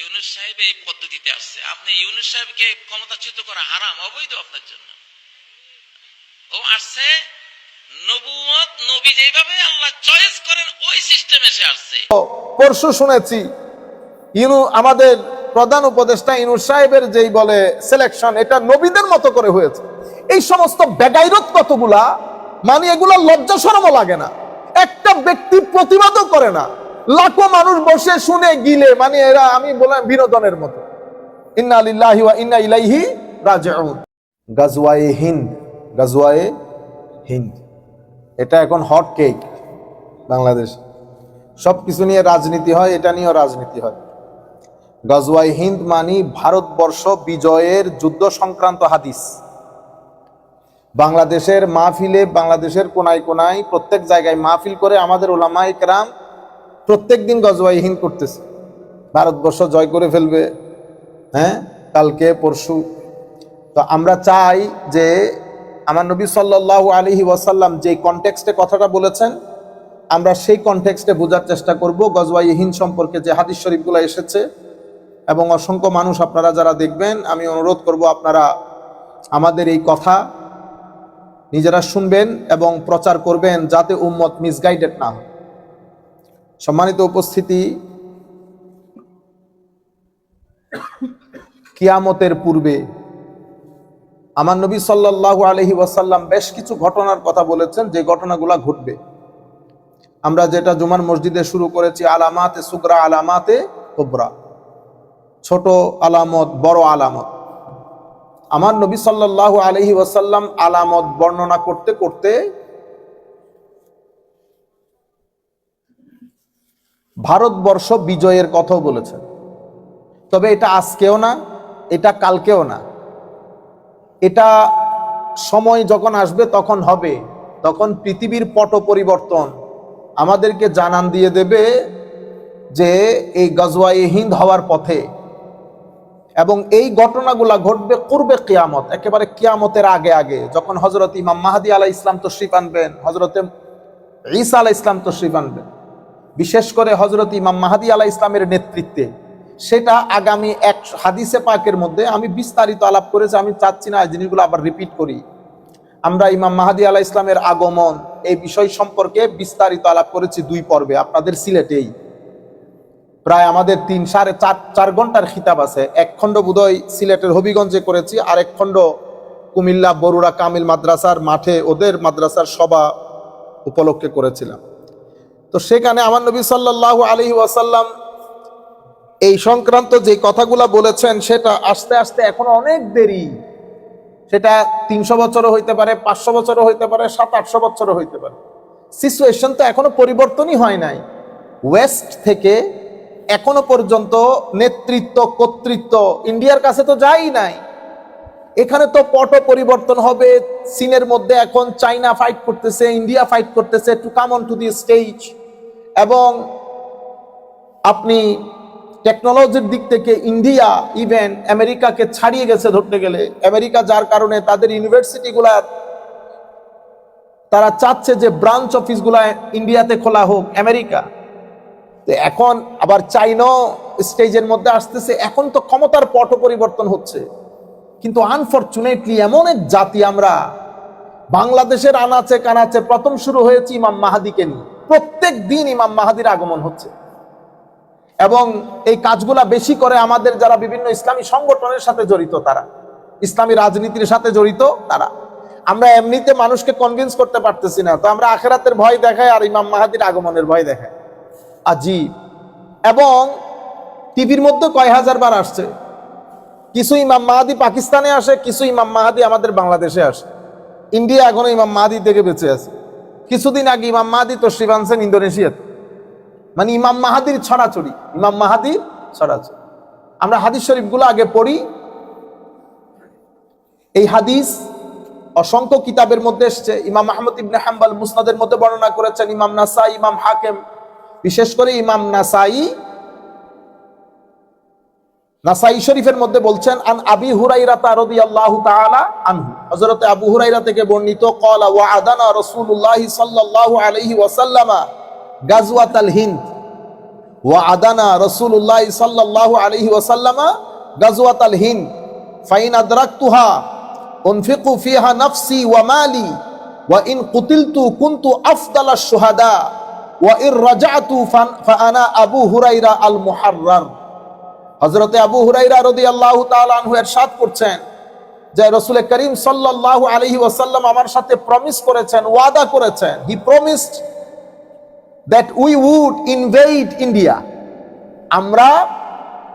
ইউনুস সাহেব এই পদ্ধতিতে আসছে। আপনি ইউনুস সাহেবকে ক্ষমতাচ্যুত করা হারাম, অবৈধ আপনার জন্য। ও আসছে নবুয়ত নবী যেভাবে আল্লাহ চয়েস করেন, ওই সিস্টেমে সে আসছে। পরশু শুনেছি, ইনু, আমাদের প্রধান উপদেষ্টা সাহেবের যেই বলে সিলেকশন এটা নবীদের মতো করে হয়েছে। এই সমস্ত বেগাইরত কতগুলা মানে এগুলা লজ্জা সরমও লাগে না। একটা ব্যক্তি প্রতিবাদও করে না। লাখো মানুষ বসে শুনে গিলে মানে এরা, আমি বললাম বিনোদনের মতো। ইন্না লিল্লাহি ওয়া ইন্না ইলাইহি রাজিউন। গাজওয়ায়ে হিন্দ গাজওয়ায়ে হিন্দ। এটা এখন হট কেক বাংলাদেশ। সব কিছু নিয়ে রাজনীতি হয়, এটা নিয়েও রাজনীতি হয়। গজওয়াই হিন্দ মানি ভারতবর্ষ বিজয়ের যুদ্ধ সংক্রান্ত হাদিস। বাংলাদেশের মাহফিলে, বাংলাদেশের কোনায় কোনায় প্রত্যেক জায়গায় মাহফিল করে আমাদের ওলামা একরাম প্রত্যেক দিন গজওয়াই হিন্দ করতেছে। ভারতবর্ষ জয় করে ফেলবে হ্যাঁ? কালকে, পরশু। তো আমরা চাই যে আমার নবী সাল্লাহ আলহি ওয়াসাল্লাম যে কনটেক্সটে কথাটা বলেছেন, আমরা সেই কনটেক্সটে বোঝার চেষ্টা করব গজওয়াই হিন্দ সম্পর্কে যে হাদিস শরীফগুলো এসেছে। এবং অসংখ্য মানুষ আপনারা যারা দেখবেন, আমি অনুরোধ করব আপনারা আমাদের এই কথা নিজেরা শুনবেন এবং প্রচার করবেন যাতে উম্মত মিসগাইডেড না হয়। সম্মানিত উপস্থিতি, কিয়ামতের পূর্বে আমার নবী সাল্লাল্লাহু আলহি ওয়াসাল্লাম বেশ কিছু ঘটনার কথা বলেছেন, যে ঘটনাগুলা ঘটবে। আমরা যেটা জুমার মসজিদে শুরু করেছি, আলামাতে সুকরা, আলামাতে কোবরা। ছোট আলামত, বড় আলামত। আমার নবী সাল্লাল্লাহু আলহি ওয়াসাল্লাম আলামত বর্ণনা করতে করতে ভারতবর্ষ বিজয়ের কথাও বলেছেন তবে এটা আজকেও না, এটা কালকেও না। এটা সময় যখন আসবে, তখন হবে। তখন পৃথিবীর পট পরিবর্তন আমাদেরকে জানান দিয়ে দেবে যে এই গজওয়াই হিন্দ হওয়ার পথে এবং এই ঘটনাগুলা ঘটবে করবে কিয়ামত, একেবারে কিয়ামতের আগে আগে। যখন হজরত ইমাম মাহাদি আলাহ ইসলাম তশরিফ আনবেন হজরতে ঈসা আলাহ ইসলাম তশরিফ আনবেন। বিশেষ করে হজরত ইমাম মাহাদি আলাহ ইসলামের নেতৃত্বে। সেটা আগামী এক হাদিসে পাকের মধ্যে আমি বিস্তারিত আলাপ করেছি আমি চাচ্ছি না জিনিসগুলো আবার রিপিট করি। আমরা ইমাম মাহাদি আলাহ ইসলামের আগমন এই বিষয় সম্পর্কে বিস্তারিত আলাপ করেছি দুই পর্বে, আপনাদের সিলেটেই। প্রায় আমাদের তিন, সাড়ে চার চার ঘণ্টার খিতাব আছে। এক খণ্ড বোধহয় সিলেটের হবিগঞ্জে করেছি আর এক খণ্ড কুমিল্লা, বরুড়া, কামিল মাদ্রাসার মাঠে ওদের মাদ্রাসার সভা উপলক্ষে করেছিলাম। তো সেখানে আমার নবী সাল্লাহ আলহি ওয়াসাল্লাম এই সংক্রান্ত যে কথাগুলা বলেছেন, সেটা আস্তে আস্তে এখন অনেক দেরি। সেটা তিনশো বছরও হইতে পারে, পাঁচশো বছরও হইতে পারে, সাত, আটশো বছরও হইতে পারে। সিচুয়েশন তো এখনও পরিবর্তনই হয় নাই। ওয়েস্ট থেকে এখনও পর্যন্ত নেতৃত্ব, কর্তৃত্ব ইন্ডিয়ার কাছে তো যাই নাই। এখানে তো পট পরিবর্তন হবে, চীনের মধ্যে এখন চাইনা ফাইট করতেছে, ইন্ডিয়া ফাইট করতেছে to come on to the stage এবং আপনি টেকনোলজির দিক থেকে ইন্ডিয়া ইভেন আমেরিকাকে ছাড়িয়ে গেছে ধরতে গেলে। আমেরিকা যার কারণে তাদের ইউনিভার্সিটিগুলা তারা চাচ্ছে যে ব্রাঞ্চ অফিসগুলা ইন্ডিয়াতে খোলা হোক, আমেরিকা। তো এখন আবার চাইনা স্টেজের মধ্যে আসতেছে। এখন তো ক্ষমতার পট পরিবর্তন হচ্ছে। কিন্তু আনফর্চুনেটলি এমন এক জাতি আমরা, বাংলাদেশের আনাচে কানাচে প্রথম শুরু হয়েছে ইমাম মাহাদিকে নিয়ে। প্রত্যেক দিন ইমাম মাহাদির আগমন হচ্ছে। এবং এই কাজগুলা বেশি করে আমাদের যারা বিভিন্ন ইসলামী সংগঠনের সাথে জড়িত তারা, ইসলামী রাজনীতির সাথে জড়িত তারা। আমরা এমনিতে মানুষকে কনভিন্স করতে পারতেছি না, তো আমরা আখেরাতের ভয় দেখাই আর ইমাম মাহাদির আগমনের ভয় দেখাই। আজীব। এবং টিভির মধ্যে কয় হাজার বার আসছে, কিছু ইমাম মাহাদি পাকিস্তানে আসে, কিছু ইমাম মাহাদি আমাদের বাংলাদেশে আসে। ইন্ডিয়া এখনও ইমাম মাহাদি থেকে বেঁচে আছে। কিছুদিন আগে ইমাম মাহাদি তো আনছেন ইন্দোনেশিয়াতে। মানে ইমাম মাহাদির ছড়াছড়ি, ইমাম মাহাদির ছড়াছড়ি। আমরা হাদিস শরীফগুলো আগে পড়ি। এই হাদিস অসংখ্য কিতাবের মধ্যে এসছে। ইমাম আহমদ ইবনে হাম্বাল মুসনাদের মধ্যে বর্ণনা করেছেন, ইমাম নাসাই, ইমাম হাকেম, বিশেষ করে ইমাম নাসাই নাসাই শরীফের মধ্যে বলছেন, আন আবি হুরাইরা রাদিয়াল্লাহু তাআলা আনহু। হযরত আবু হুরাইরা থেকে বর্ণিত, ক্বালা ওয়া আদানা রাসূলুল্লাহ সাল্লাল্লাহু আলাইহি ওয়াসাল্লামা গাজওয়াতাল হিন্দ। ওয়া আদানা রসুল্লাহ সাল্লাহ আলহি ওয়াসাল্লামা গাজওয়াত আল হিন্দ। ফাইন আদরাকতুহা উনফিকু ফিহা নাফসি ওয়া মালি। ওয়া ইন কুতিলতু কুনতু আফদালা শুহাদা। ওয়া ইর রাজাতু ফাআনা আবু হুরাইরা আল মুহাররার হযরতে আবু হুরাইরা এরশাদ করছেন যে রসুল করিম সাল্লাল্লাহু আলাইহি ওয়াসাল্লাম আমার সাথে প্রমিস করেছেন, ওয়াদা করেছেন। He promised that we would invade India আমরা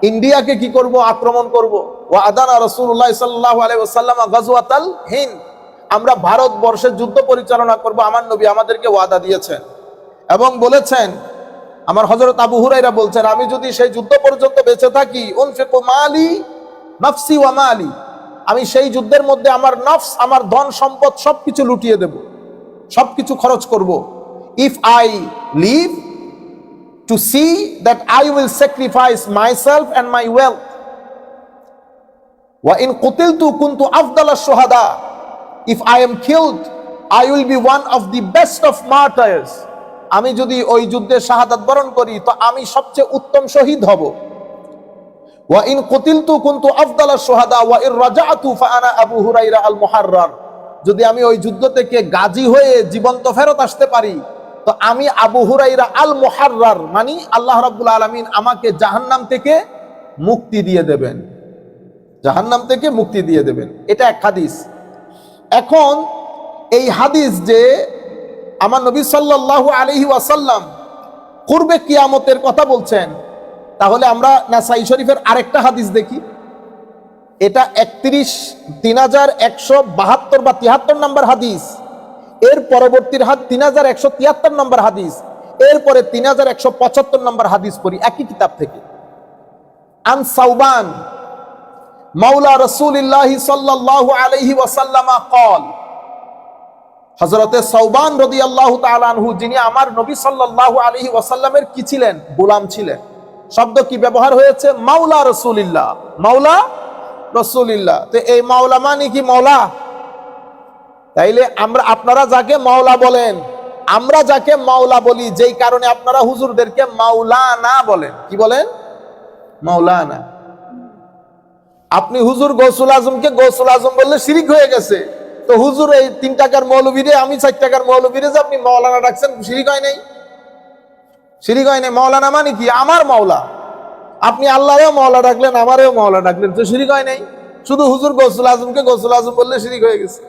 ইন্ডিয়াকে কি করব? আক্রমণ করব। ওয়া আদানা রাসূলুল্লাহ সাল্লাল্লাহু আলাইহি ওয়াসাল্লাম গাজওয়াতাল হিন্দ। আমরা ভারতবর্ষে যুদ্ধ পরিচালনা করব। আমার নবী আমাদেরকে ওয়াদা দিয়েছেন। এবং বলেছেন আমার হযরত আবু হুরাইরা বলছেন, আমি যদি সেই যুদ্ধ পর্যন্ত বেঁচে থাকি মালি নফসি ওয়া মালি, আমি সেই যুদ্ধের মধ্যে আমার নফস, আমার ধন সম্পদ সবকিছু লুটিয়ে দেব, সবকিছু খরচ করব। If I live to see that I will sacrifice myself and my wealth. ওয়া ইন কুতিলতু কুনতু আফদালা শুহাদা, if I am killed, I will be one of the best of martyrs. আমি যদি ওই যুদ্ধে শাহাদাত বরণ করি, তো আমি সবচেয়ে উত্তম শহীদ হব। ওয়া ইন কুতিলতু কুনতু আফদালা শুহাদা, ওয়া ইর রাজাতু ফাআনা আবু হুরাইরা যদি আমি ওই যুদ্ধ থেকে গাজী হয়ে জীবন্ত ফেরত আসতে পারি, তো আমি আবু হুরাইরা আল মুহাররার মানে আল্লাহ রাব্বুল আলামিন আমাকে জাহান্নাম থেকে মুক্তি দিয়ে দেবেন। জাহান্নাম থেকে মুক্তি দিয়ে দেবেন। এটা এক হাদিস। এখন এই হাদিস যে আমার নবী সাল্লাল্লাহু আলাইহি ওয়াসাল্লাম পূর্বে কিয়ামতের কথা বলছেন। তাহলে আমরা নাসাই শরীফের আরেকটা হাদিস দেখি। এটা একত্রিশ তিন হাজার একশো বাহাত্তর বা তিয়াত্তর নম্বর হাদিস। এর পরবর্তীর হাত তিন হাজার একশো তিয়াত্তর নম্বর হাদিস। এরপরে তিন হাজার একশো পঁচাত্তর নম্বর হাদিস পড়ি একই কিতাব থেকে। আন সাউবান মাওলা রসুলিল্লাহি সাল্লাল্লাহু আলাইহি ওয়াসাল্লামা কল হজরতে সৌবান রদি আল্লাহ তালানহু যিনি আমার নবী সাল্লাল্লাহু আলাইহি ওয়াসাল্লামের কি ছিলেন? গোলাম ছিলেন। শব্দ কি ব্যবহার হয়েছে? মাওলা রসুলিল্লাহ। মাওলা রসুলিল্লাহ। তো এই মাওলা মানে কি মাওলা? তাইলে আমরা, আপনারা যাকে মাওলা বলেন, আমরা যাকে মাওলা বলি, যেই কারণে আপনারা হুজুরদেরকে মাওলানা বলেন। কি বলেন? মাওলানা। আপনি হুজুর গৌসুল আজমকে গৌসুল আজম বললে শিরিক হয়ে গেছে। তো হুজুর, এই তিন টাকার মৌলবীরে আমি চার টাকার মৌলবীরে যে আপনি মাওলানা ডাকছেন শিরিক কয় নাই। শিরিক কয় নাই। মাওলানা মানে কি? আমার মাওলা। আপনি আল্লাহরেও মাওলা ডাকলেন, আমারেও মাওলা ডাকলেন, তো শিরিক কয় নাই। শুধু হুজুর গৌসুল আজমকে গৌসুল আজম বললে শিরিক হয়ে গেছে।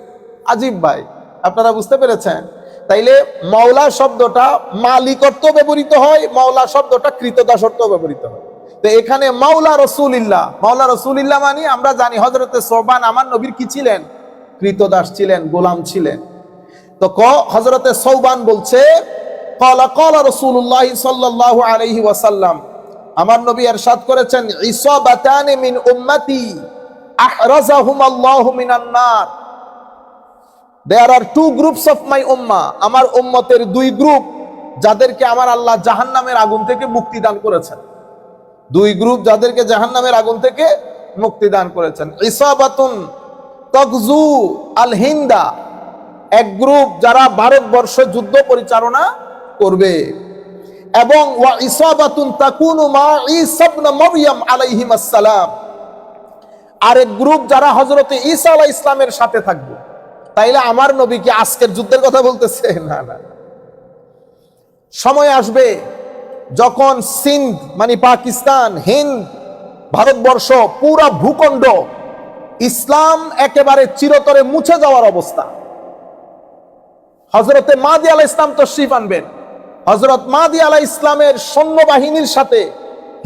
আজিব ভাই, আপনারা বুঝতে পেরেছেন? তাইলে মাওলা শব্দটা মালিকত্ব ব্যবহৃত হয়, মাওলা শব্দটা কৃতদাসত্ব ব্যবহৃত হয়। তো এখানে মাওলা রসুলিল্লাহ। মাওলা রসুলিল্লাহ মানে আমরা জানি হজরতে সোবান আমার নবীর কি ছিলেন? কৃতদাস ছিলেন, গোলাম ছিলেন। তো ক হজরতে সৌবান বলছে আমার নবী এরশাদ করেছেন there are two groups of my উম্মা আমার উম্মতের দুই গ্রুপ যাদেরকে আমার আল্লাহ জাহান্নামের আগুন থেকে মুক্তি দান করেছেন। দুই গ্রুপ যাদেরকে জাহান্নামের আগুন থেকে মুক্তি দান করেছেন। ইসাবাতুন তকজু আল হিন্দা। এক গ্রুপ যারা ভারতবর্ষ যুদ্ধ পরিচালনা করবে। এবং আরেক গ্রুপ যারা হযরতে ঈসা আলাইহিস ইসলামের সাথে থাকবে। তাইলে আমার নবী কি আজকের যুদ্ধের কথা বলতেছে? না না। সময় আসবে যখন সিন্ধ মানে পাকিস্তান, হিন্দ, ভারতবর্ষ পুরা ভূখণ্ড ইসলাম একেবারে চিরতরে মুছে যাওয়ার অবস্থা। হজরতে মাদি আলাহ ইসলাম তশরিফ আনবেন। হজরত মাদি আলাহ ইসলামের সৈন্যবাহিনীর সাথে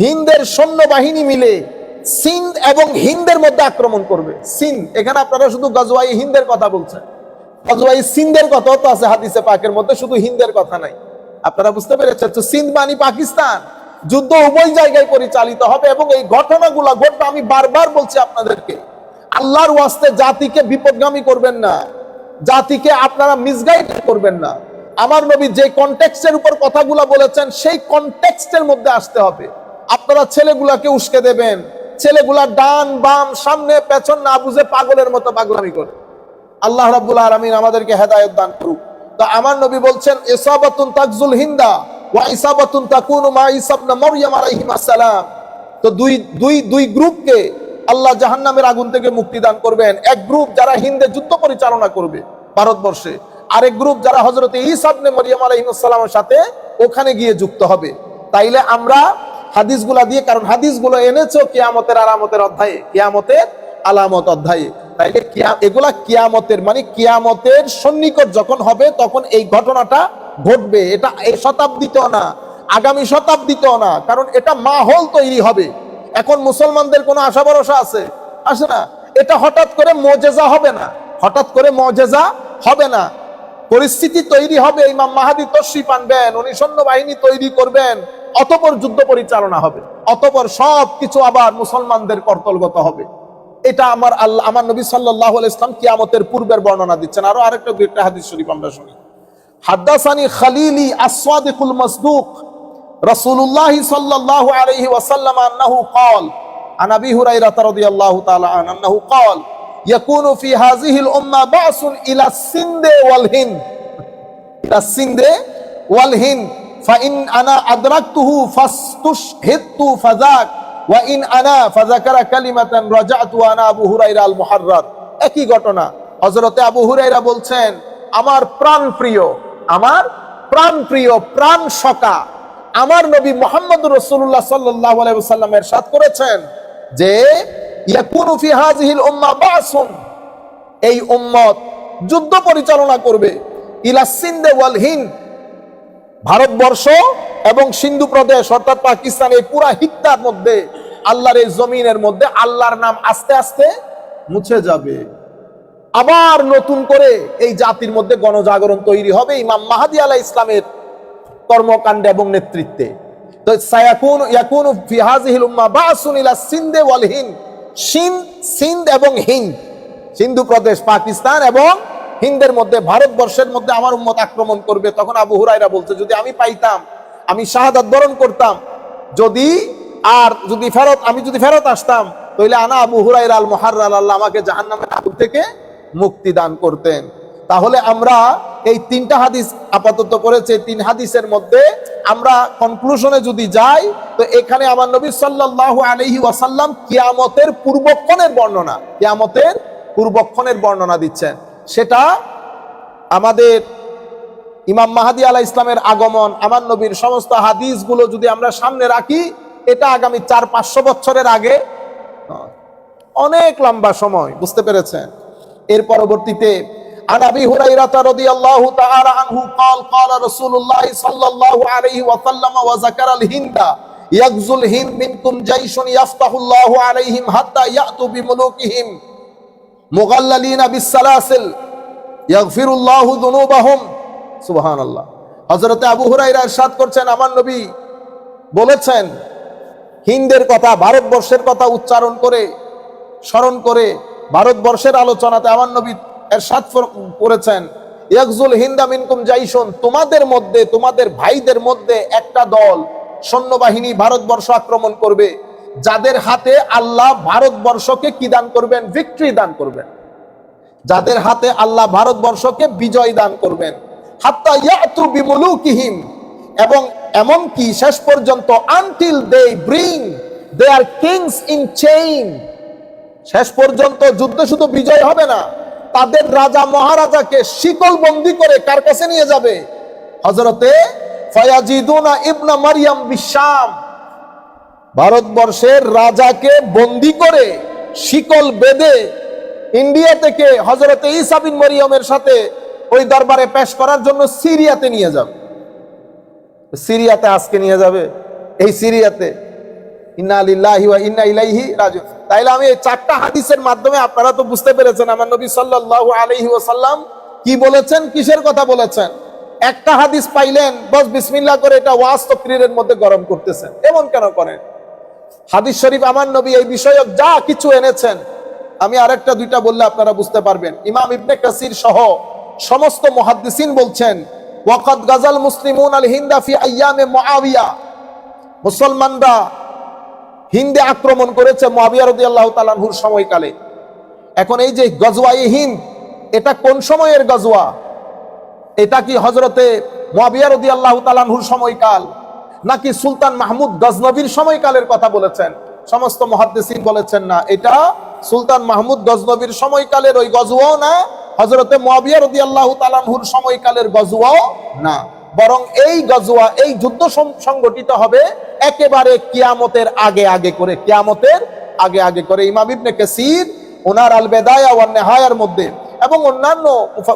হিন্দের সৈন্যবাহিনী মিলে সিন্ধ এবং হিন্দের মধ্যে আক্রমণ করবে। সিন্ধ, এখানে আপনারা শুধু গজওয়াই হিন্দের কথা বলছেন। গজওয়াই সিন্ধের কথাও তো আছে হাদিসে পাকের মধ্যে, শুধু হিন্দের কথা নাই। আপনারা বুঝতে পেরেছেন? তো সিন্ধ মানি পাকিস্তান। যুদ্ধ উভয় জায়গায় পরিচালিত হবে এবং এই ঘটনাগুলো ঘটবে, আমি বারবার বলছি আপনাদেরকে। আল্লাহর ওয়াস্তে জাতিকে বিপদগামী করবেন না। জাতিকে আপনারা মিসগাইড করবেন না। আমার নবী যে কনটেক্সটের উপর কথাগুলো বলেছেন, সেই কনটেক্সটের মধ্যে আসতে হবে। আপনারা ছেলেগুলাকে উস্কে দেবেন। ছেলেগুলা ডান, বাম, সামনে, পেছন না বুঝে পাগলের মতো পাগলামি করে। আল্লাহ রাব্বুল আলামিন আমাদেরকে হেদায়েত দান করুক। তো আমার নবী বলছেন, ইসাবাতুন তাকজুল হিন্দা ওয়া ইসাবাতুন তাকুনু মা ঈসা ইবনে মারইয়াম আলাইহিস সালাম তো দুই দুই দুই গ্রুপকে আল্লাহ জাহান্নামের আগুন থেকে মুক্তি দান করবেন। এক গ্রুপ যারা হিন্দে যুদ্ধ পরিচালনা করবে ভারতবর্ষে, আরেক গ্রুপ যারা হজরত ইসাবনে মরিয়াম আলাইহিসসালামের সাথে ওখানে গিয়ে যুক্ত হবে। তাইলে আমরা হাদিসগুলা দিয়ে, কারণ হাদিসগুলো এনেছো কিয়ামতের আলামতের অধ্যায়ে, কিয়ামতের আলামত অধ্যায়ে। তাইলে এগুলা কিয়ামতের মানে কিয়ামতের সন্নিকট যখন হবে, তখন এই ঘটনাটা ঘটবে। এটা এই শতাব্দীতেও না, আগামী শতাব্দীতেও না, কারণ এটা মাহল তৈরি হবে। এখন মুসলমানদের কোনো আশা ভরসা আছে? আসে না। এটা হঠাৎ করে মজেজা হবে না। হঠাৎ করে মজেজা হবে না। পরিস্থিতি তৈরি হবে। ইমাম মাহাদি তশরিফ আনবেন, উনি সৈন্যবাহিনী তৈরি করবেন, অতপর যুদ্ধ পরিচালনা হবে। অতপর সব কিছু আবার মুসলমানদের কর্তলগত হবে। এটা আমার আল্লাহ, আমার নবী সাল্লাহ ইসলাম কিয়ামতের পূর্বের বর্ণনা দিচ্ছেন। আরও আরেকটা, দুইটা হাদিস শরীফ আমরা শুনি। হাদ্দাসানি খালিলি আসওয়াদিকুল মাসদুক রাসূলুল্লাহ সাল্লাল্লাহু আলাইহি ওয়াসাল্লাম আন্নাহু قال عن ابي هريره رضي الله تعالى عنه انه قال يكون في هذه الامه بعث الى السند والهند الى السند والهند فان انا ادركته فاستشهدت فذاك وان انا فذكر كلمه رجعت وانا ابو هريره المحرر একই ঘটনা হযরতে আবু হুরায়রা বলছেন আমার প্রাণ প্রিয় আমার প্রাণ প্রিয় প্রাণ সকা আমার নবী মোহাম্মদ রসুল্লাহ সাল্লাহ আলাইসাল্লামের সাথ করেছেন যে এই উম্মত যুদ্ধ পরিচালনা করবে, ইলা সিন্দে ওয়াল ভারতবর্ষ এবং সিন্ধু প্রদেশ, অর্থাৎ পাকিস্তান, এই পুরা হিত্তার মধ্যে, আল্লাহর এই জমিনের মধ্যে আল্লাহর নাম আস্তে আস্তে মুছে যাবে। আবার নতুন করে এই জাতির মধ্যে গণজাগরণ তৈরি হবে, ইমাম মাহাদি আলাহ ইসলামের কর্মকাণ্ডে এবং নেতৃত্বে। তো সায়াকুন, ইয়াকুন ফি হাযিহিল উম্মাহ বাসুন ইলা সিন্দে ওয়াল হিন্দ। সিন্ধ সিন্ধ এবং হিন্দ। সিন্ধু প্রদেশ, পাকিস্তান এবং হিন্দের মধ্যে, ভারতবর্ষের মধ্যে আমার উম্মত আক্রমণ করবে। তখন আবু হুরাইরা বলছে, যদি আমি পাইতাম, আমি শাহাদাত বরণ করতাম, যদি আর যদি ফেরত, আমি যদি ফেরত আসতাম, তাহলে আনা আবু হুরাইরা আল মুহাররাল আল্লাহ আমাকে জাহান্নামের আগুন থেকে মুক্তি দান করতেন। তাহলে আমরা এই তিনটা হাদিস আপাতত করেছে, তিন হাদিসের মধ্যে আমরা কনক্লুশনে যদি যাই, তো এখানে আমার নবী সাল্লাল্লাহু আলাইহি ওয়াসাল্লাম কিয়ামতের পূর্বক্ষণের বর্ণনা, কিয়ামতের পূর্বক্ষণের বর্ণনা দিচ্ছেন। সেটা আমাদের ইমাম মাহাদি আলাহ ইসলামের আগমন, আমার নবীর সমস্ত হাদিসগুলো যদি আমরা সামনে রাখি, এটা আগামী চার পাঁচশো বছরের আগে অনেক লম্বা সময়, বুঝতে পেরেছেন? এর পরবর্তীতে عن ابي هريره رضي الله تعالى عنه قال قال رسول الله صلى الله عليه وسلم وذكر الهند يغزو الهند منكم جيش يفتح الله عليهم حتى ياتوا بملوكهم مغللين بالسلاسل يغفر الله ذنوبهم সুবহান আল্লাহ হজরতে আবু হুরাইরা ইরশাদ করছেন আমার নবী বলেছেন হিন্দের কথা ভারতবর্ষের কথা উচ্চারণ করে স্মরণ করে ভারতবর্ষের আলোচনাতে আমার নবী ফর- করেছেন, ইয়াকজুল হিন্দা মিনকুম জাইশন, তোমাদের মধ্যে, তোমাদের ভাইদের মধ্যে একটা দল সৈন্যবাহিনী ভারতবর্ষ আক্রমণ করবে, যাদের হাতে আল্লাহ ভারতবর্ষকে কি দান করবেন? ভিক্টরি দান করবেন। যাদের হাতে আল্লাহ ভারতবর্ষকে বিজয় দান করবেন। হাত্তা এবং এমন কি শেষ পর্যন্ত until they bring their kings in chain শেষ পর্যন্ত যুদ্ধে শুধু বিজয় হবে না তাদের রাজা মহারাজাকে শিকল বন্দি করে কার কাছে নিয়ে যাবে? হজরতে ফয়াজিদুনা ইবনা মারিয়াম বিশাম। ভারতবর্ষের রাজাকে বন্দি করে শিকল বেঁধে ইন্ডিয়া থেকে হজরতে ইসাবিন মরিয়মের সাথে ওই দরবারে পেশ করার জন্য সিরিয়াতে নিয়ে যাবে। সিরিয়াতে আজকে নিয়ে যাবে? এই সিরিয়াতে। ইন্না লিল্লাহি ওয়া ইন্না ইলাইহি রাজিউন। তাইলে আমি চারটা হাদিসের মাধ্যমে আপনারা তো বুঝতে পেরেছেন আমার নবী আলাইহি বলেছেন, কিসের কথা বলেছেন? একটা হাদিস পাইলেন, বস বিসমিল্লাহ করে এটা মধ্যে গরম করতেছেন। এমন কেন করেন? হাদিস শরীফ আমার নবী এই বিষয়ক যা কিছু এনেছেন, আমি আরেকটা দুইটা বললে আপনারা বুঝতে পারবেন। ইমাম ইবনে কাসির সহ সমস্ত মুহাদ্দিসিন বলছেন মুসলিমুন আল মুসলমানরা হিন্দে আক্রমণ করেছে তাআলাহুর সময়কালে। এখন এই যে গজওয়ায়ে হিন্দ, এটা কোন সময়ের গজওয়া? এটা কি হজরতে মুয়াবিয়া রাদিয়াল্লাহু তাআলাহুর সময়কাল, নাকি সুলতান মাহমুদ গজনবীর সময়কালের কথা বলেছেন? সমস্ত মুহাদ্দিসিন বলেছেন না, এটা সুলতান মাহমুদ গজনবীর সময়কালের ওই গজওয়াও না, হযরতে মুয়াবিয়া রাদিয়াল্লাহু তাআলাহুর সময়কালের গজওয়াও না। বরং এই গজওয়া, এই যুদ্ধ সংগঠিত হবে একেবারে কিয়ামতের আগে আগে করে, কিয়ামতের আগে আগে করে। ইমাম ইবনে কাসির ওনার আল বেদায়া ওয়ান নেহায়ার মধ্যে এবং অন্যান্য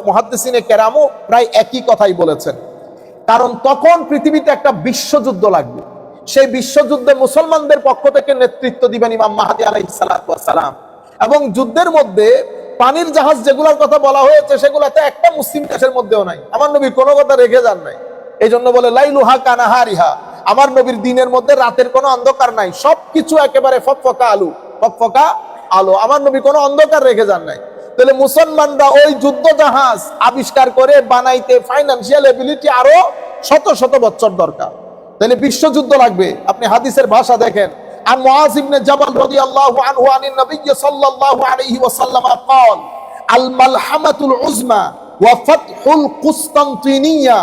মুহাদ্দিসিনে কেরামও প্রায় একই কথাই বলেছেন। কারণ তখন পৃথিবীতে একটা বিশ্বযুদ্ধ লাগবে। সেই বিশ্বযুদ্ধে মুসলমানদের পক্ষ থেকে নেতৃত্ব দিবেন ইমাম মাহাদি আলাইসালাম এবং যুদ্ধের মধ্যে পানির জাহাজ যেগুলোর কথা বলা হয়েছে, সেগুলোতে একটা মুসলিম দেশের মধ্যেও নাই। আমার নবী কোনো কথা রেখে যান নাই। এই জন্য বলে লাইলুহা কানাহারিহা আমার নবীর দিনের মধ্যে রাতের কোনো অন্ধকার নাই সবকিছু একেবারে ফকফকা আলু ফকফকা আলো আমার নবী কোনো অন্ধকার রেখে যান নাই তাহলে মুসলমানরা ওই যুদ্ধ জাহাজ আবিষ্কার করে বানাইতে ফাইন্যান্সিয়াল এবিলিটি আরো শত শত বছর দরকার তাহলে বিশ্বযুদ্ধ লাগবে আপনি হাদিসের ভাষা দেখেন আর মুআজ ইবনে জাবাল রাদিয়াল্লাহু আনহু আনিন নবী সাল্লাল্লাহু আলাইহি ওয়াসাল্লাম قال الملحمة العظمى وفتح القسطنطينية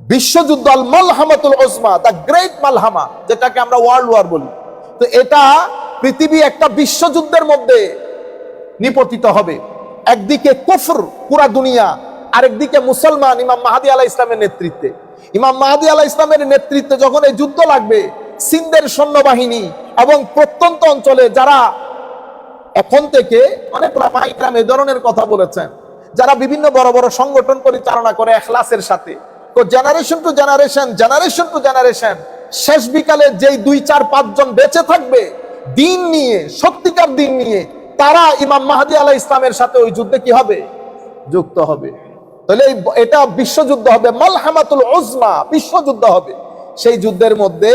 বিশ্বযুদ্ধ আল মালহামাতুল ওসমা দ্য গ্রেট মালহামা, যেটাকে আমরা ওয়ার্ল্ড ওয়ার বলি। তো এটা পৃথিবী একটা বিশ্বযুদ্ধের মধ্যে নিপতিত হবে। একদিকে কুফর পুরা দুনিয়া, আরেকদিকে মুসলমান ইমাম মাহাদি আলাহ ইসলামের নেতৃত্বে। ইমাম মাহাদি আলাহ ইসলামের নেতৃত্বে যখন এই যুদ্ধ লাগবে, সিন্ধের সৈন্যবাহিনী এবং প্রত্যন্ত অঞ্চলে যারা এখন থেকে অনেক রামাইকরাম এই ধরনের কথা বলেছেন। যারা বিভিন্ন বড় বড় সংগঠন পরিচালনা করে এখলাসের সাথে। তো generation to generation generation to generation শেষ বিকালে যেই দুই, চার পাঁচজন বেঁচে থাকবে, দিন নিয়ে, সত্যিকার দিন নিয়ে, তারা ইমাম মাহাদি আলাহ ইসলামের সাথে ওই যুদ্ধে কি হবে? যুক্ত হবে। তাহলে এটা বিশ্বযুদ্ধ হবে, মালহামাতুল ওজমা বিশ্বযুদ্ধ হবে। সেই যুদ্ধের মধ্যে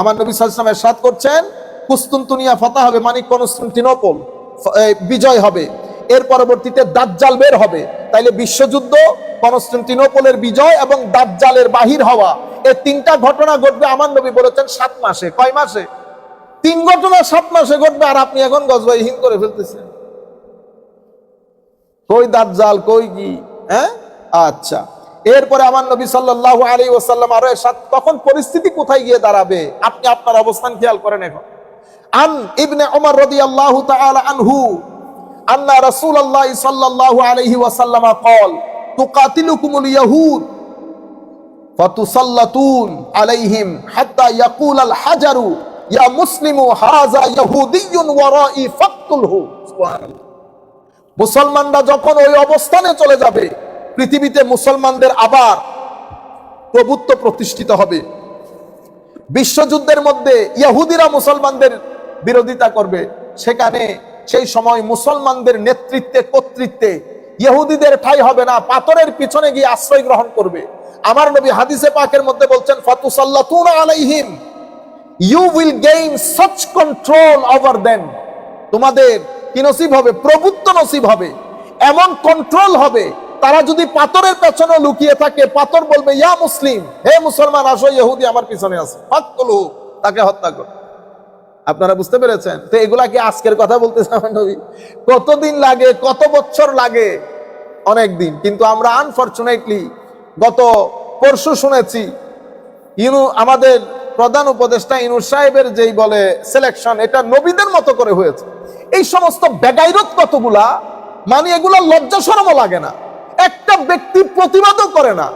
আমার নবী সাল্লামের সাথ করছেন কুস্তুনতুনিয়া ফতা হবে মানে কনস্টান্টিনোপল, ফ- বিজয় হবে। এর পরবর্তীতে দাজ্জাল বের হবে। তাইলে বিশ্বযুদ্ধ, কনস্টান্টিনোপলের বিজয় এবং দাজ্জালের বাহির হওয়া এই তিনটা ঘটনা ঘটবে আমার নবী বলেছেন সাত মাসে। কয় মাসে? তিন ঘটনা সাত মাসে ঘটবে, আর আপনি এখন গজবাহীন করে ফেলতেছেন। কই দাজ্জাল, কই কি? হ্যাঁ? আচ্ছা। এরপরে আমার নবী সাল্লাল্লাহু আলাইহি ওয়াসাল্লাম আরও এরশাদ, তখন পরিস্থিতি কোথায় গিয়ে দাঁড়াবে? আপনি আপনার অবস্থান খেয়াল করেন এখন। আন ইবনে ওমর রাদিয়াল্লাহু তাআলা আনহু আন্না রাসূলুল্লাহ সাল্লাল্লাহু আলাইহি ওয়াসাল্লাম قال تقاتلكم اليهود فتسلطون عليهم حتى يقول الحجر يا مسلم هذا يهودي ورائي فاقتله سبحان الله মুসলমানরা যখন ওই অবস্থানে চলে যাবে পৃথিবীতে মুসলমানদের আবার প্রভুত্ব প্রতিষ্ঠিত হবে বিশ্বযুদ্ধের মধ্যে ইহুদিরা মুসলমানদের বিরোধিতা করবে। সেখানে সেই সময় মুসলমানদের নেতৃত্বে, কর্তৃত্বে ইহুদিদের ঠাই হবে না, পাথরের পিছনে গিয়ে আশ্রয় গ্রহণ করবে। আমার নবী হাদিসে পাকের মধ্যে বলছেন, ফাতুসাল্লাতুনা আলাইহিম you will gain such control over them তোমাদের কি নসিব হবে? প্রভুত্ব নসিব হবে। এমন কন্ট্রোল হবে, তারা যদি পাথরের পেছনে লুকিয়ে থাকে, পাথর বলবে, ইয়া মুসলিম, হে মুসলমান, আসো, ইহুদি আমার পিছনে আছে। ফাকতুলহু, তাকে হত্যা করো। আপনারা বুঝতে পেরেছেন? তো এগুলা কি আজকের কথা বলতেছে আমার নবী? কতদিন লাগে, কত বছর লাগে? অনেক দিন কিন্তু আমরা আনফরচুনেটলি গত পরশু শুনেছি, ইনু, আমাদের প্রধান উপদেষ্টা ইনু সাহেবের যেই বলে সিলেকশন এটা নবীদের মতো করে হয়েছে। এই সমস্ত বেগাইরত কতগুলা মানে এগুলা লজ্জা সরমও লাগে না। একটা ব্যক্তি প্রতিবাদও করে না।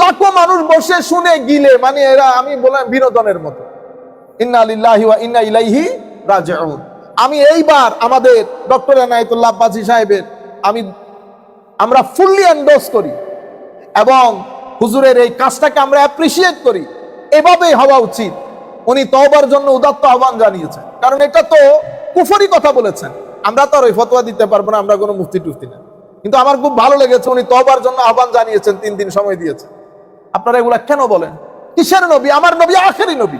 লাখো মানুষ বসে শুনে গিলে মানে এরা, আমি বললাম বিনোদনের মতো। ইন্না লিল্লাহি ওয়া ইন্না ইলাইহি রাজিউন। আমি এইবার আমাদের ডক্টর এনায়েতুল্লাহ আব্বাসী সাহেবের, আমি, আমরা ফুললি এন্ডোর্স করি এবং হুজুরের এই কাজটাকে আমরা অ্যাপ্রিসিয়েট করি। এভাবেই হওয়া উচিত। উনি তওবার জন্য উদাত্ত আহ্বান জানিয়েছেন। কারণ এটা তো কুফরি কথা বলেছেন। আমরা তো আর ওই ফতোয়া দিতে পারব না, আমরা কোনো মুফতি টুফতি না। কিন্তু আমার খুব ভালো লেগেছে উনি তওবার জন্য আহ্বান জানিয়েছেন, তিন দিন সময় দিয়েছেন। আপনারা এগুলা কেন বলেন? কিসের নবী? আমার নবী আখেরি নবী।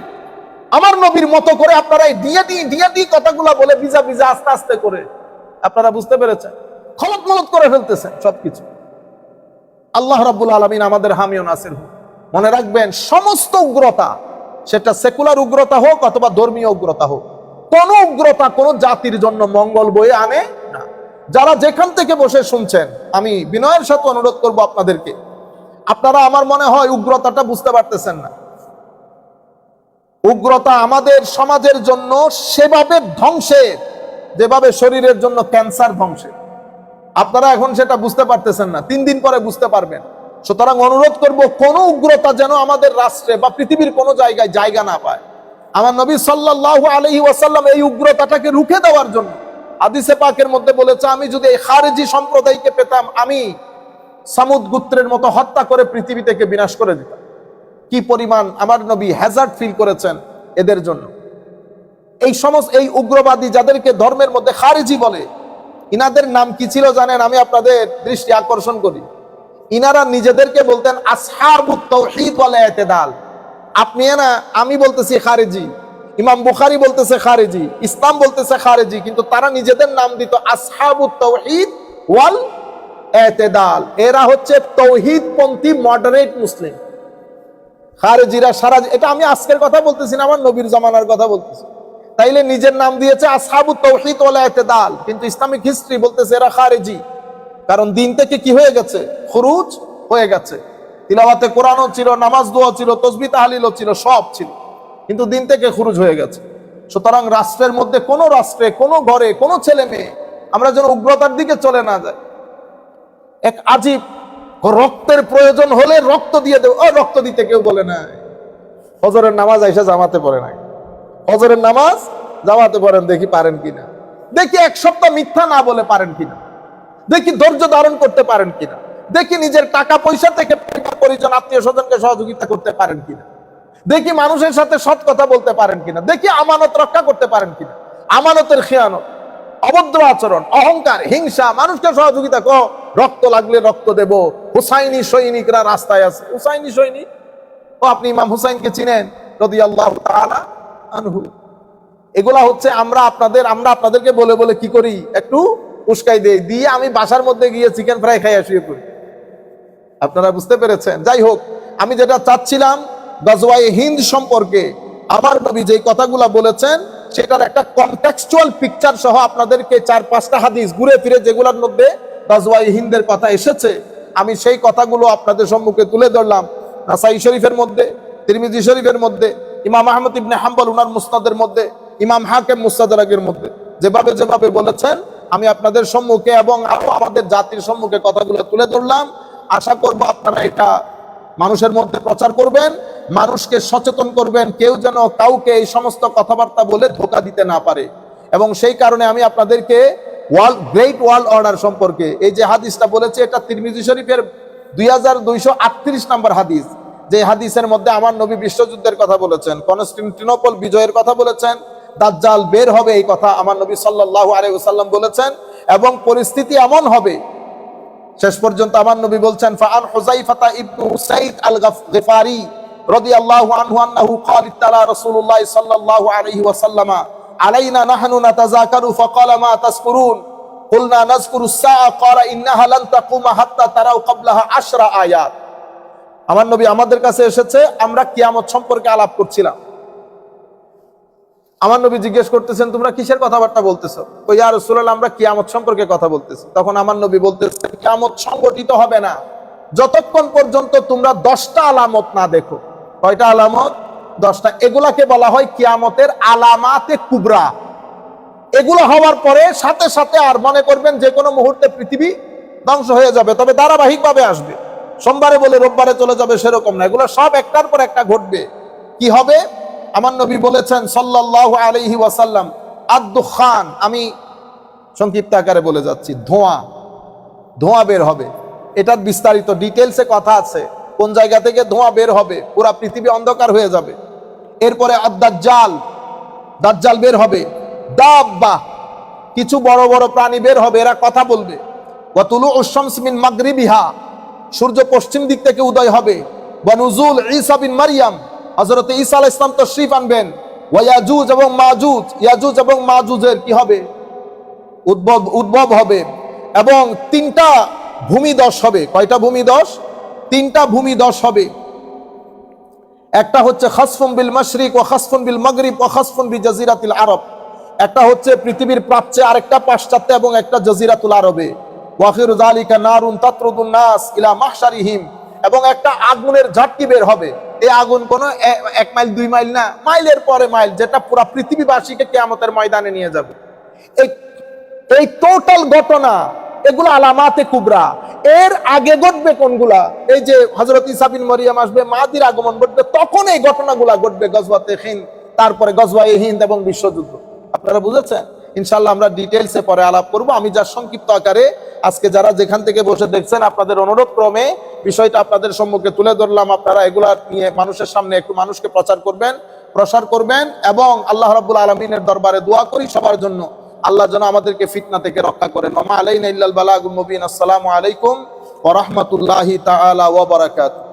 আমার নবীর মতো করে আপনারা দিয়ে দিয়ে দিয়ে দিয়ে কথাগুলা বলে ভিজা ভিজা আস্তে আস্তে করে। আপনারা বুঝতে পেরেছেন? খলত মলত করে ফেলতেছেন সবকিছু। আল্লাহ রাব্বুল আলমিন আমাদের হামিও নাসির মনে রাখবেন, সমস্ত উগ্রতা, সেটা সেকুলার উগ্রতা হোক অথবা ধর্মীয় উগ্রতা হোক, কোন উগ্রতা কোন জাতির জন্য মঙ্গল বয়ে আনে না। যারা যেখান থেকে বসে শুনছেন, আমি বিনয়ের সাথে অনুরোধ করব আপনাদেরকে। আপনারা, আমার মনে হয়, উগ্রতাটা বুঝতে পারতেছেন না। উগ্রতা আমাদের সমাজের জন্য সেভাবে ধ্বংসের যেভাবে শরীরের জন্য ক্যান্সার ধ্বংসের আপনারা এখন সেটা বুঝতে পারতেছেন না, তিন দিন পরে বুঝতে পারবেন। সুতরাং অনুরোধ করব, কোন উগ্রতা যেন আমাদের রাষ্ট্রে বা পৃথিবীর কোনো জায়গায় জায়গা না পায়। আমার নবী সাল্লাল্লাহু আলাইহি ওয়াসাল্লাম এই উগ্রতাটাকে রুখে দেওয়ার জন্য আদিসে পাকের মধ্যে বলেছে, আমি যদি এই খারেজি সম্প্রদায়কে পেতাম, আমি সামুদ গুত্রের মতো হত্যা করে পৃথিবী থেকে বিনাশ করে দিতাম। কি পরিমাণ আমার নবী হ্যাজার্ড ফিল করেছেন এদের জন্য। এই সমস্ত, এই উগ্রবাদী যাদেরকে ধর্মের মধ্যে খারেজি বলে, ইনাদের নাম কি ছিল জানেন? আমি আপনাদের দৃষ্টি আকর্ষণ করি। ইনারা নিজেদেরকে বলতেন আসহাবুত ওয়াল ইতিদাল আপনি না, আমি বলতেছি খারেজি, ইমাম বুখারি বলতেছে খারেজি, ইসলাম বলতেছে খারেজি, কিন্তু তারা নিজেদের নাম দিত আসহাবুত ওয়াল ইতিদাল এরা হচ্ছে তৌহিদপন্থী মডারেট মুসলিম। খারেজিরা সারা এটা আমি আজকের কথা বলতেছি না, আমার নবীর জমানার কথা বলতেছি। তাইলে নিজের নাম দিয়েছে আসহাবু তৌহিদ ওয়ালা ইতিদাল কিন্তু ইসলামিক হিস্ট্রি বলতেছে এরা খারেজি। কারণ দিন থেকে কি হয়ে গেছে? খরুজ হয়ে গেছে। তিলাওয়াতে কোরআনও ছিল, নামাজ দোয়া ছিল, তসবি তাহলিলও ছিল, সব ছিল। কিন্তু দিন থেকে খরুজ হয়ে গেছে। সুতরাং রাষ্ট্রের মধ্যে কোনো রাষ্ট্রে, কোনো ঘরে, কোনো ছেলে মেয়ে আমরা যেন উগ্রতার দিকে চলে না যাই। এক আজীব রক্তের প্রয়োজন হলে রক্ত দিয়ে দেব ও, রক্ত দিতে কেউ বলে না হজরের নামাজ আইসা জামাতে পড়ে নাই। হজরের নামাজ জামাতে পড়েন, দেখি পারেন কিনা। দেখি এক সপ্তাহ মিথ্যা না বলে পারেন কিনা। দেখি ধৈর্য ধারণ করতে পারেন কিনা। দেখি নিজের টাকা পয়সা থেকে পরিজন আত্মীয় স্বজনকে সহযোগিতা করতে পারেন কিনা। দেখি মানুষের সাথে সৎ কথা বলতে পারেন কিনা। দেখি আমানত রক্ষা করতে পারেন কিনা। আমানতের খেয়ানত, অভদ্র আচরণ, অহংকার, হিংসা, মানুষকে সহযোগিতা কো রক্ত লাগলে রক্ত দেব। হুসাইনি সৈনিকরা রাস্তায় আছে। হুসাইনি সৈনিক? ও, আপনি ইমাম হুসাইনকে চিনেন? রদি আল্লাহ আনহু। এগুলা হচ্ছে আমরা আপনাদের, আমরা আপনাদেরকে বলে বলে কি করি? একটু উস্কাই দেই। দিয়ে আমি বাসার মধ্যে গিয়ে চিকেন ফ্রাই খাই শুয়ে পড়ি। আপনারা বুঝতে পেরেছেন? যাই হোক, আমি যেটা চাচ্ছিলাম গজওয়াই হিন্দ সম্পর্কে আবার নবী যে কথাগুলা বলেছেন, সেটার একটা কনটেক্সচুয়াল পিকচার সহ আপনাদেরকে চার পাঁচটা হাদিস ঘুরে ফিরে যেগুলোর মধ্যে গজওয়াই হিন্দের কথা এসেছে। আমি সেই কথাগুলো আপনাদের সম্মুখে তুলে ধরলাম নাসাই শরীফের মধ্যে, তিরমিজি শরীফের মধ্যে, ইমাম আহমদ ইবনে হাম্বল উনার মুস্তাদের মধ্যে, ইমাম হাকেম মুস্তাদারাগের মধ্যে। যেভাবে যেভাবে বলেছেন, আমি আপনাদের সম্মুখে এবং আরও আমাদের জাতির সম্মুখে কথাগুলো তুলে ধরলাম। আশা করব আপনারা এটা মানুষের মধ্যে প্রচার করবেন, মানুষকে সচেতন করবেন, কেউ যেন কাউকে এই সমস্ত কথাবার্তা বলে ধোকা দিতে না পারে। এবং সেই কারণে আমি আপনাদেরকে ওয়ার্ল্ড গ্রেট ওয়ার্ল্ড অর্ডার সম্পর্কে। এই যে হাদিসটা বলেছে, এটা তিরমিজি শরীফের দুই হাজার দুইশো আটত্রিশ নম্বর হাদিস। যে হাদিসের মধ্যে আমার নবী বিশ্বযুদ্ধের কথা বলেছেন, কনস্টিনটিনোপল বিজয়ের কথা বলেছেন, দাজ্জাল বের হবে এই কথা আমার নবী সাল্লাহ আলাইসাল্লাম বলেছেন, এবং পরিস্থিতি এমন হবে, শেষ পর্যন্ত আমার নবী বলছেন, ফাআন ফাতা ইবনু সাইদ আল রদি আল্লাহ আনহু আন্নাহু ক্বাল ইত্তালা রাসূলুল্লাহ সাল্লাল্লাহু আলাইহি ওয়াসাল্লামা। আলাইনা নাহনু নাতাযাকারু ফাকালা মা তাযকুরুন قلنا نذكر الساعة قال إنها لن تقوم حتى تروا قبلها عشر آيات আমার নবী আমাদের কাছে এসেছে আমরা কিয়ামত সম্পর্কে আলাপ করছিলাম আমার নবী জিজ্ঞেস করতেছেন তোমরা কিসের কথাবার্তা বলতেছো তো ইয়া রাসূলুল্লাহ আমরা কিয়ামত সম্পর্কে কথা বলতেছি তখন আমার নবী বলতেছেন কিয়ামত সংগঠিত হবে না যতক্ষণ পর্যন্ত তোমরা দশটা আলামত না দেখো কয়টা আলামত দশটা, এগুলাকে বলা হয় কিয়ামতের আলামাতে কুবরা। এগুলো হওয়ার পরে সাথে সাথে আর মনে করবেন যে কোনো মুহূর্তে পৃথিবী ধ্বংস হয়ে যাবে, তবে ধারাবাহিক ভাবে আসবে। সোমবারে বলে রোববারে চলে যাবে সেরকম না, এগুলো সব একটার পর একটা ঘটবে। কি হবে? আমার নবী বলেছেন সাল্লাল্লাহু আলাইহি ওয়াসাল্লাম আদু খান আমি সংক্ষিপ্ত আকারে বলে যাচ্ছি, ধোঁয়া। ধোঁয়া বের হবে। এটার বিস্তারিত ডিটেলসে কথা আছে। কোন জায়গা থেকে ধোঁয়া বের হবে? পুরা পৃথিবী অন্ধকার হয়ে যাবে। এরপরে আদাজ্জাল দাজ্জাল বের হবে। দাব্বা, কিছু বড় বড় প্রাণী বের হবে, এরা কথা বলবে। ওয়াতুলু উশামস মিন মাগরিবিহা, সূর্য পশ্চিম দিক থেকে উদয় হবে। ওয়ানুজুল ঈসা বিন মারিয়াম, হযরত ঈসা আলাইহিস সালাম তশরীফ আনবেন। ওয়ায়াজুজ এবং মাজুজ, ইয়াজুজ এবং মাজুজের কি হবে? উদ্ভব উদ্ভব হবে। এবং তিনটা ভূমিদশ হবে। কয়টা ভূমিদশ? তিনটা ভূমিদশ হবে। একটা হচ্ছে খাসফুন বিল মাশরিক ও খাসফুন বিল মাগরিব ও খাসফুন বি জাজিরাতিল আরব। একটা হচ্ছে পৃথিবীর প্রাচ্যে আরেকটা পাশ্চাত্যে এবং একটা জাজিরাতুল আরবে। ওয়াখির জালিকা নারুন তাত্রুদুন নাস ইলা মাহশারিহিম। এবং একটা আগুনের ঝাটকি বের হবে। এই আগুন কোনো এক মাইল, দুই মাইল না, মাইলের পরে মাইল, যেটা পুরো পৃথিবীবাসীকে কেয়ামতের ময়দানে নিয়ে যাবে। এই এই টোটাল ঘটনা এগুলো আলামাতে কুবরা। এর আগে ঘটবে কোনগুলা? এই যে হজরত ইসাবিন মরিয়াম আসবে, মাদির আগমন ঘটবে, তখন এই ঘটনাগুলা ঘটবে গজবাতে হিন্দ, তারপরে গজবাই হিন্দ এবং বিশ্বযুদ্ধ। আপনারা বুঝেছেন? ইনশাল্লাহ আমরা ডিটেলসে পরে আলাপ করব। আমি যার সংক্ষিপ্ত আকারে আজকে যারা যেখান থেকে বসে দেখছেন, আপনাদের অনুরোধ ক্রমে বিষয়টা আপনাদের সম্মুখে তুলে ধরলাম। আপনারা এগুলা নিয়ে মানুষের সামনে একটু মানুষকে প্রচার করবেন, প্রসার করবেন এবং আল্লাহ রাব্বুল আলমিনের দরবারে দোয়া করি সবার জন্য। আল্লাহ যেন আমাদেরকে ফিতনা থেকে রক্ষা করেন। মামা আলাইনা ইল্লাল বালাগুল মুবিন। আসসালামু আলাইকুম ওয়া রাহমাতুল্লাহি তাআলা ওয়া বারাকাতুহু।